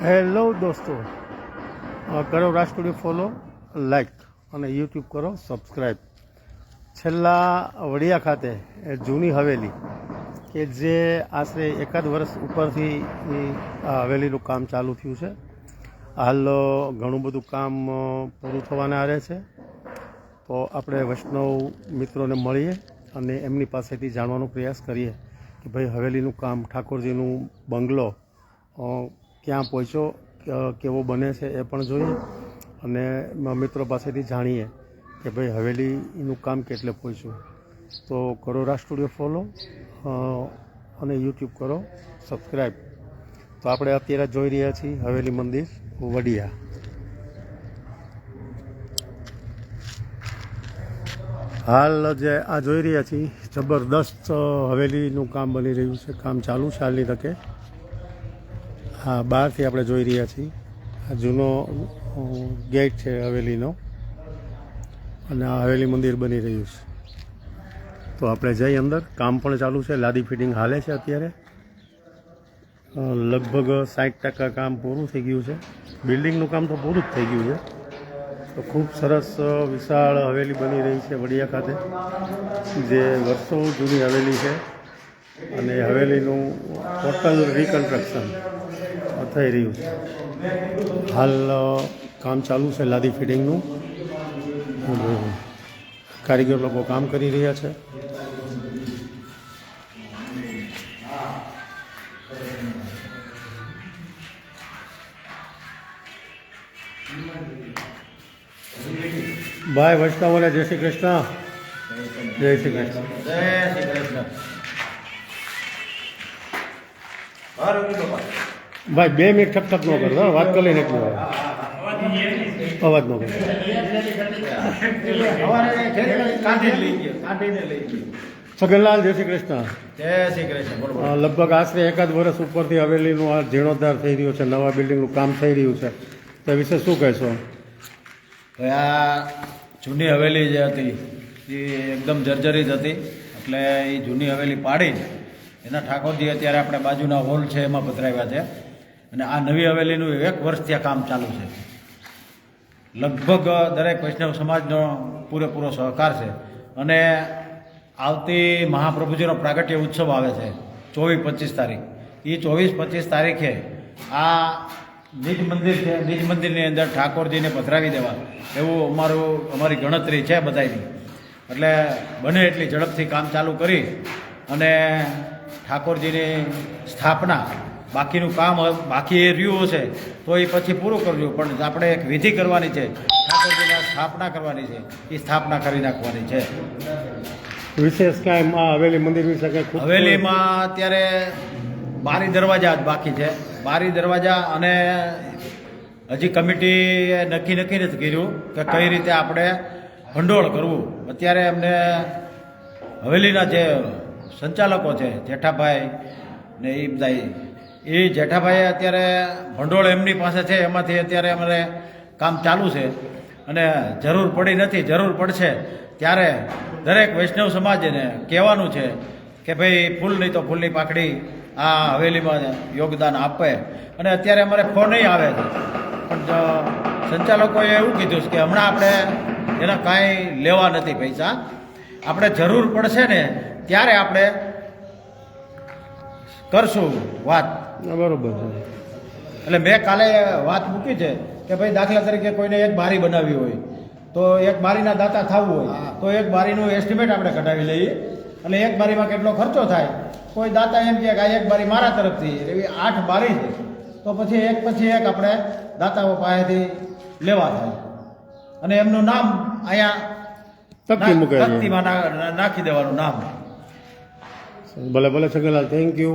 Hello દોસ્તો. કરો Raj follow like અને યુટ્યુબ કરો સબસ્ક્રાઈબ છેલ્લા વડિયા ખાતે જૂની હવેલી, કે જે આશરે એકાદ વર્ષ ઉપરથી હવેલીનું કામ ચાલુ થયું છે. હાલ ઘણું બધું કામ પૂરું થવાના આરે છે. તો આપણે વૈષ્ણવ મિત્રોને મળીએ અને એમની પાસેથી જાણવાનો પ્રયાસ કરીએ કે ભાઈ હવેલીનું કામ ઠાકોરજીનું બંગલો ક્યાં પહોંચ્યો કેવો બને છે એ પણ જોઈએ અને મિત્રો પાસેથી જાણીએ કે ભાઈ હવેલીનું કામ કેટલે પહોંચ્યું. તો કરો રાજ સ્ટુડિયો ફોલો અને યુટ્યુબ કરો સબસ્ક્રાઈબ તો આપણે અત્યારે જોઈ રહ્યા છીએ હવેલી મંદિર, વડિયા. હાલ જે આ જોઈ રહ્યા છીએ, જબરદસ્ત હવેલીનું કામ બની રહ્યું છે, કામ ચાલુ છે હાલની તકે. હા, બહારથી આપણે જોઈ રહ્યા છીએ. આ જૂનો ગેટ છે હવેલીનો. અને આ હવેલી મંદિર બની રહ્યું છે. તો આપણે જઈ અંદર. કામ પણ ચાલુ છે. લાદી ફિટિંગ હાલે છે અત્યારે. લગભગ સાઠ ટકા કામ પૂરું થઈ ગયું છે. બિલ્ડિંગનું કામ તો પૂરું જ થઈ ગયું છે. તો ખૂબ સરસ વિશાળ હવેલી બની રહી છે વડિયા ખાતે. જે વર્ષો જૂની હવેલી છે. અને હવેલીનું ટોટલ રિકન્સ્ટ્રક્શન થઈ રહ્યું છે. હાલ કામ ચાલુ છે લાદી ફિટિંગનું. કારીગર લોકો કામ કરી રહ્યા છે. ભાઈ વૈષ્ણવને જય શ્રી કૃષ્ણ. જય શ્રી કૃષ્ણ. જય શ્રી કૃષ્ણ. ભાઈ, બે મિનિટ ઠક ન કરતા વાત કરી એટલું આવે. અવાજ ન કરતા છગનલાલ, જય શ્રી કૃષ્ણ. જય શ્રી કૃષ્ણ લગભગ આશરે એકાદ વર્ષ ઉપરથી હવેલીનું આ જીર્ણોદ્ધાર થઈ રહ્યો છે, નવા બિલ્ડિંગનું કામ થઈ રહ્યું છે. તે વિશે શું કહેશો? આ જૂની હવેલી જે હતી, એ એકદમ જર્જરિત હતી. એટલે એ જૂની હવેલી પાડી. એના ઠાકોરજી અત્યારે આપણે બાજુના હોલ છે, એમાં પધરાવ્યા છે. અને આ નવી હવેલીનું એક વર્ષ ત્યાં કામ ચાલુ છે. લગભગ દરેક વૈષ્ણવ સમાજનો પૂરેપૂરો સહકાર છે. અને આવતી મહાપ્રભુજીનો પ્રાગટ્ય ઉત્સવ આવે છે, ચોવીસ પચીસ તારીખ. એ ચોવીસ પચીસ તારીખે આ નિજ મંદિર છે, નિજ મંદિરની અંદર ઠાકોરજીને પધરાવી દેવા. એવું અમારું, અમારી ગણતરી છે બધાની એટલે બને એટલી ઝડપથી કામ ચાલુ કરી અને ઠાકોરજીની સ્થાપના બાકીનું કામ બાકી એ રહ્યું હશે તો એ પછી પૂરું કરજો પણ આપણે એક વિધિ કરવાની છે. ઠાકોરજીના સ્થાપના કરવાની છે. એ સ્થાપના કરી નાખવાની છે. વિશેષ કાંઈ હવેલી મંદિર વિશે કંઈ હવેલીમાં અત્યારે બારી દરવાજા જ બાકી છે. બારી દરવાજા અને હજી કમિટીએ નક્કી નક્કી નથી કર્યું કે કઈ રીતે આપણે ભંડોળ કરવું. અત્યારે અમને હવેલીના જે સંચાલકો છે જેઠાભાઈ ને એ બધા એ જેઠાભાઈએ અત્યારે ભંડોળ એમની પાસે છે, એમાંથી અત્યારે અમારે કામ ચાલુ છે. અને જરૂર પડી નથી, જરૂર પડશે, ત્યારે દરેક વૈષ્ણવ સમાજને કહેવાનું છે કે ભાઈ, ફૂલ નહીં તો ફૂલની પાકડી આ હવેલીમાં યોગદાન આપે. અને અત્યારે અમારે ફોન આવે છે. પણ સંચાલકોએ એવું કીધું કે હમણાં આપણે એના કાંઈ લેવા નથી પૈસા. આપણે જરૂર પડશે ને, ત્યારે આપણે કરશું વાત. બરોબર છે. એટલે મેં કાલે વાત મૂકી છે કે ભાઈ દાખલા તરીકે કોઈને એક બારી બનાવવી હોય તો એક બારીના દાતા થવું હોય તો એક બારીનું એસ્ટિમેટ આપણે કઢાવી લઈએ. એટલે એક બારીમાં કેટલો ખર્ચો થાય કોઈ દાતા એમ કહે કે આ એક બારી મારા તરફથી એવી આઠ બારી છે તો પછી એક પછી એક આપણે દાતાઓ પાસેથી લેવા થાય. અને એમનું નામ અહીંયા નાખી દેવાનું નામ. ભલે ભલે છગનલાલ થેન્ક યુ